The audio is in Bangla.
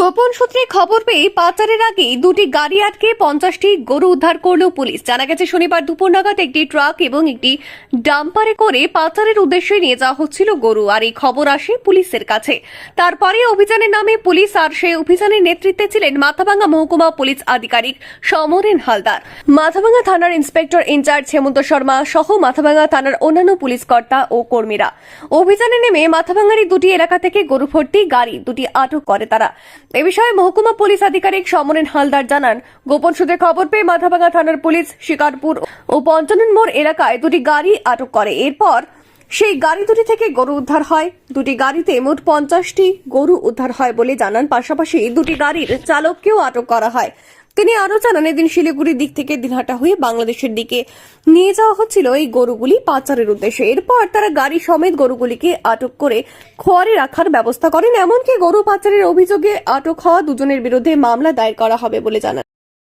গোপন সূত্রে খবর পেয়ে পাচারের আগে দুটি গাড়ি আটকে পঞ্চাশটি গরু উদ্ধার করল পুলিশ। জানা গেছে, শনিবার দুপুর নাগাদ একটি ট্রাক এবং একটি ডাম্পারে করে পাচারের উদ্দেশ্যে নিয়ে যাওয়া হচ্ছিল গরু, আর এই খবর আসে পুলিশের কাছে। তারপরে অভিযানের নামে পুলিশ আর সেই অভিযানের নেতৃত্বে ছিলেন মাথাভাঙ্গা মহকুমা পুলিশ আধিকারিক সমরেন হালদার। মাথাভাঙ্গা থানার ইন্সপেক্টর ইনচার্জ হেমন্ত শর্মা সহ মাথাভাঙ্গা থানার অন্যান্য পুলিশ কর্তা ও কর্মীরা। অভিযানে নেমে মাথাভাঙ্গারি দুটি এলাকা থেকে গরু ভর্তি গাড়ি দুটি আটক করে তারা। এ বিষয়ে মহকুমা পুলিশ আধিকারিক সমরেন হালদার জানান, গোপন সূত্রে খবর পেয়ে মাথাভাঙ্গা থানার পুলিশ শিকারপুর ও পঞ্চানন মোড় এলাকায় দুটি গাড়ি আটক করে। এরপর সেই গাড়ি দুটি থেকে গরু উদ্ধার হয়। দুটি গাড়িতে মোট পঞ্চাশটি গরু উদ্ধার হয় বলে জানান। পাশাপাশি দুটি গাড়ির চালককেও আটক করা হয়। তিনি আরও জানান এদিন শিলিগুড়ির দিক থেকে দিনহাটা হয়ে বাংলাদেশের দিকে নিয়ে যাওয়া হচ্ছিল এই গরুগুলি পাচারের উদ্দেশ্যে। এরপর তারা গাড়ি সমেত গরুগুলিকে আটক করে খোয়ারে রাখার ব্যবস্থা করেন। এমনকি গরু পাচারের অভিযোগে আটক হওয়া দুজনের বিরুদ্ধে মামলা দায়ের করা হবে বলে জানান।